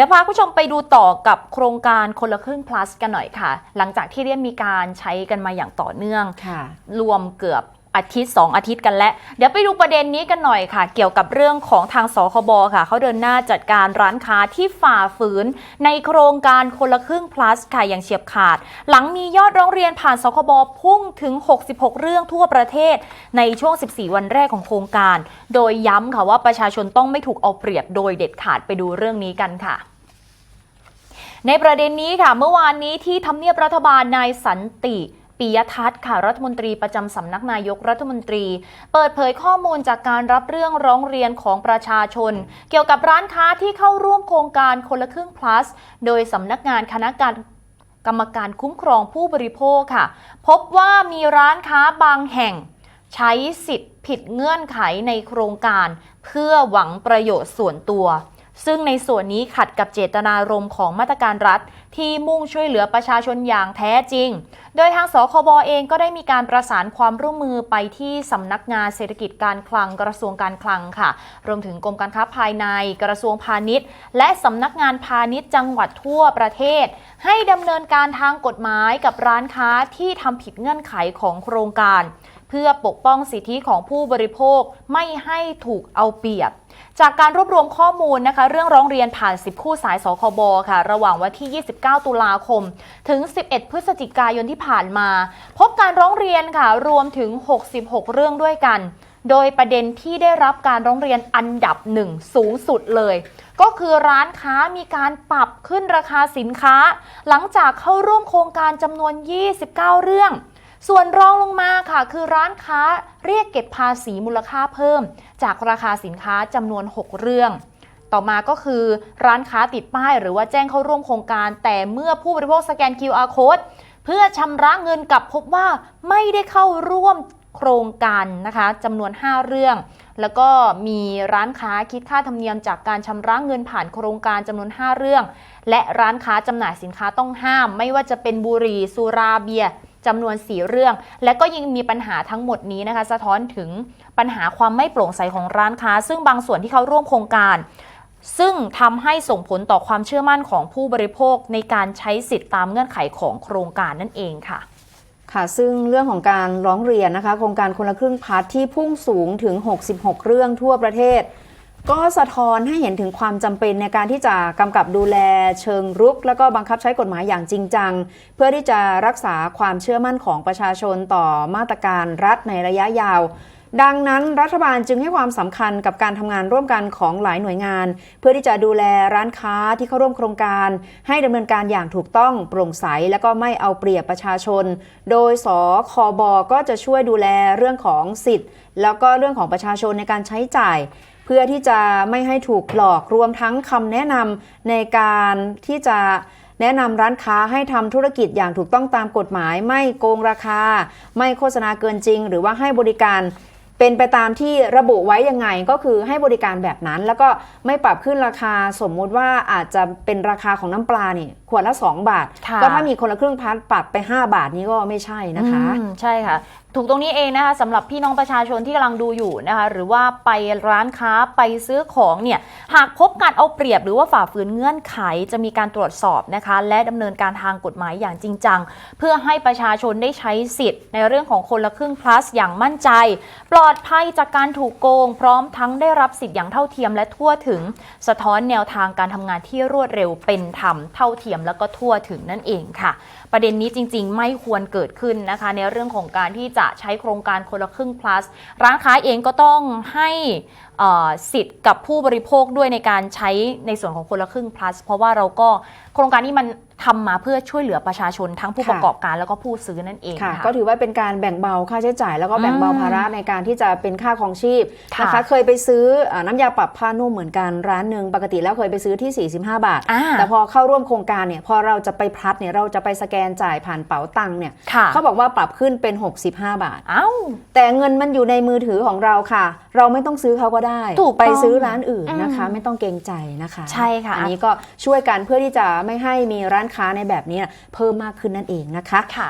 ดี๋ยวพาคุณผู้ชมไปดูต่อกับโครงการคนละครึ่ง plus กันหน่อยค่ะ หลังจากที่เรียกมีการใช้กันมาอย่างต่อเนื่องค่ะรวมเกือบอาทิตย์ 2 อาทิตย์กันแล้ว เดี๋ยวไปดูประเด็นนี้กันหน่อยค่ะ เกี่ยวกับเรื่องของทางสคบค่ะ เขาเดินหน้าจัดการร้านค้าที่ฝ่าฝืน ในโครงการคนละครึ่ง plus ค่ะอย่างเฉียบขาด หลังมียอดร้องเรียนผ่านสคบพุ่งถึง 66 เรื่องทั่วประเทศ ในช่วง 14 วันแรกของโครงการ โดยย้ำค่ะว่าประชาชนต้องไม่ถูกเอาเปรียบโดยเด็ดขาดไปดูเรื่องนี้กันค่ะ ในประเด็นนี้ค่ะ เมื่อวานนี้ที่ทำเนียบรัฐบาลนายสันติปิยทัศน์ค่ะรัฐมนตรีประจำสำนักนายกรัฐมนตรี เปิดเผยข้อมูลจากการรับเรื่องร้องเรียนของประชาชน เกี่ยวกับร้านค้าที่เข้าร่วมโครงการคนละครึ่ง plus โดยสำนักงานคณะการกรรมการคุ้มครองผู้บริโภคค่ะ พบว่ามีร้านค้าบางแห่ง ใช้สิทธิ์ผิดเงื่อนไขในโครงการ เพื่อหวังประโยชน์ส่วนตัว ซึ่งในส่วนนี้ขัดกับเจตนารมณ์ของมาตรการรัฐ ที่มุ่งช่วยเหลือประชาชนอย่างแท้จริง โดยทางสคบเองก็ได้มีการประสานความร่วมมือไปที่สำนักงานเศรษฐกิจการคลังกระทรวงการคลังค่ะ รวมถึงกรมการค้าภายในกระทรวงพาณิชย์ และสำนักงานพาณิชย์จังหวัดทั่วประเทศ ให้ดำเนินการทางกฎหมายกับร้านค้าที่ทำผิดเงื่อนไขของโครงการ เพื่อปกป้องสิทธิของผู้บริโภคไม่ให้ถูกเอาเปรียบ จากการรวบรวมข้อมูลนะคะ เรื่องร้องเรียนผ่าน 10 คู่สายสคบค่ะ ระหว่างวันที่ 29 ตุลาคม ถึง 11 พฤศจิกายนที่ผ่านมา พบการร้องเรียนค่ะ รวมถึง 66 เรื่องด้วยกัน โดยประเด็นที่ได้รับการร้องเรียนอันดับหนึ่งสูงสุดเลย ก็คือร้านค้ามีการปรับขึ้นราคาสินค้า หลังจากเข้าร่วมโครงการจำนวน 29 เรื่อง ส่วนรองลงมาค่ะ คือร้านค้าเรียกเก็บภาษีมูลค่าเพิ่ม จากราคาสินค้าจำนวน 6 เรื่องต่อมาก็คือร้านค้าติดป้ายหรือว่าแจ้งเข้าร่วมโครงการ แต่เมื่อผู้บริโภคสแกน QR code เพื่อชำระเงินกลับพบว่าไม่ได้เข้าร่วมโครงการนะคะจำนวน 5 เรื่อง แล้วก็มีร้านค้าคิดค่าธรรมเนียมจากการชำระเงินผ่านโครงการจำนวน 5 เรื่อง และร้านค้าจำหน่ายสินค้าต้องห้าม ไม่ว่าจะเป็นบุหรี่สุราเบียร์ จำนวน 4 เรื่อง และก็ยังมีปัญหาทั้งหมดนี้นะคะ สะท้อนถึงปัญหาความไม่โปร่งใสของร้านค้า ซึ่งบางส่วนที่เขาร่วมโครงการ ซึ่งทำให้ส่งผลต่อความเชื่อมั่นของผู้บริโภคในการใช้สิทธิ์ตามเงื่อนไขของโครงการนั่นเองค่ะค่ะ ซึ่งเรื่องของการร้องเรียนนะคะ โครงการคนละครึ่งพัฒที่พุ่งสูงถึง 66 เรื่องทั่วประเทศ ก็สะท้อนให้เห็นถึงความจำเป็นในการที่จะกำกับดูแลเชิงรุก แล้วก็บังคับใช้กฎหมายอย่างจริงจัง เพื่อที่จะรักษาความเชื่อมั่นของประชาชนต่อมาตรการรัฐในระยะยาว ดังนั้นรัฐบาลจึงให้ความสำคัญกับการทำงานร่วมกันของหลายหน่วยงาน เพื่อที่จะดูแลร้านค้าที่เข้าร่วมโครงการ ให้ดำเนินการอย่างถูกต้องโปร่งใส และก็ไม่เอาเปรียบประชาชน โดยสคบก็จะช่วยดูแลเรื่องของสิทธิ์ แล้วก็เรื่องของประชาชนในการใช้จ่ายเพื่อที่จะไม่ให้ถูกหลอกรวมทั้งคำแนะนำในการที่จะแนะนำร้านค้าให้ทำธุรกิจอย่างถูกต้องตามกฎหมาย ไม่โกงราคา ไม่โฆษณาเกินจริง หรือว่าให้บริการ เป็นไปตามที่ระบุไว้ยังไงก็คือให้บริการแบบนั้น แล้วก็ไม่ปรับขึ้นราคาสมมุติว่าอาจจะเป็นราคาของน้ำปลานี่ขวดละ 2 บาทค่ะก็ถ้ามีคนละครึ่งพัดปรับไป 5 บาทนี้ก็ไม่ใช่นะคะอืมใช่ค่ะ ถูกตรงนี้เองนะคะสำหรับพี่น้องประชาชนที่กำลังดูอยู่นะคะ หรือว่าไปร้านค้าไปซื้อของเนี่ยหากพบการเอาเปรียบหรือว่าฝ่าฝืนเงื่อนไขจะมีการตรวจสอบนะคะ และดำเนินการทางกฎหมายอย่างจริงจัง เพื่อให้ประชาชนได้ใช้สิทธิ์ ในเรื่องของคนละครึ่ง plus อย่างมั่นใจ ปลอดภัยจากการถูกโกง พร้อมทั้งได้รับสิทธิ์อย่างเท่าเทียมและทั่วถึง สะท้อนแนวทางการทำงานที่รวดเร็วเป็นธรรมเท่าเทียมแล้วก็ทั่วถึงนั่นเองค่ะประเด็นนี้จริง ๆ ไม่ควรเกิดขึ้นนะคะ ในเรื่องของการที่จะใช้โครงการคนละครึ่ง plus ร้านค้าเองก็ต้องให้เอ่อสิทธิ์กับผู้บริโภคด้วยในการใช้ในส่วนของคนละครึ่ง plus เพราะว่าเราก็โครงการนี้มันทำมาเพื่อช่วยเหลือประชาชนทั้งผู้ค่ะประกอบการแล้วก็ผู้ซื้อนั่นเองค่ะค่ะ ก็ถือว่าเป็นการแบ่งเบาค่าใช้จ่าย แล้วก็แบ่งเบาอืมภาระในการที่จะเป็นค่าของชีพค่ะนะคะเคยไปซื้ออ่าน้ำยาปรับผ้านุ่มเหมือนกันร้านหนึ่งปกติแล้วเคยไปซื้อที่ 45 บาทอ่าแต่พอเข้าร่วมโครงการเนี่ยพอเราจะไปพลัดเนี่ยเราจะไปสแกนจ่ายผ่านเป๋าตังค์เนี่ยค่ะเขาบอกว่าปรับขึ้นเป็น 65 บาท เอ้า แต่เงินมันอยู่ในมือถือของเราค่ะ เราไม่ต้องซื้อเขาก็ได้ ถูกต้องไปซื้อร้านอื่นนะคะอืมไม่ต้องเกรงใจนะคะ ใช่ค่ะ อันนี้ก็ช่วยกันเพื่อที่จะไม่ให้มีร้านค้าในแบบนี้เพิ่มมากขึ้นนั่นเองนะคะค่ะ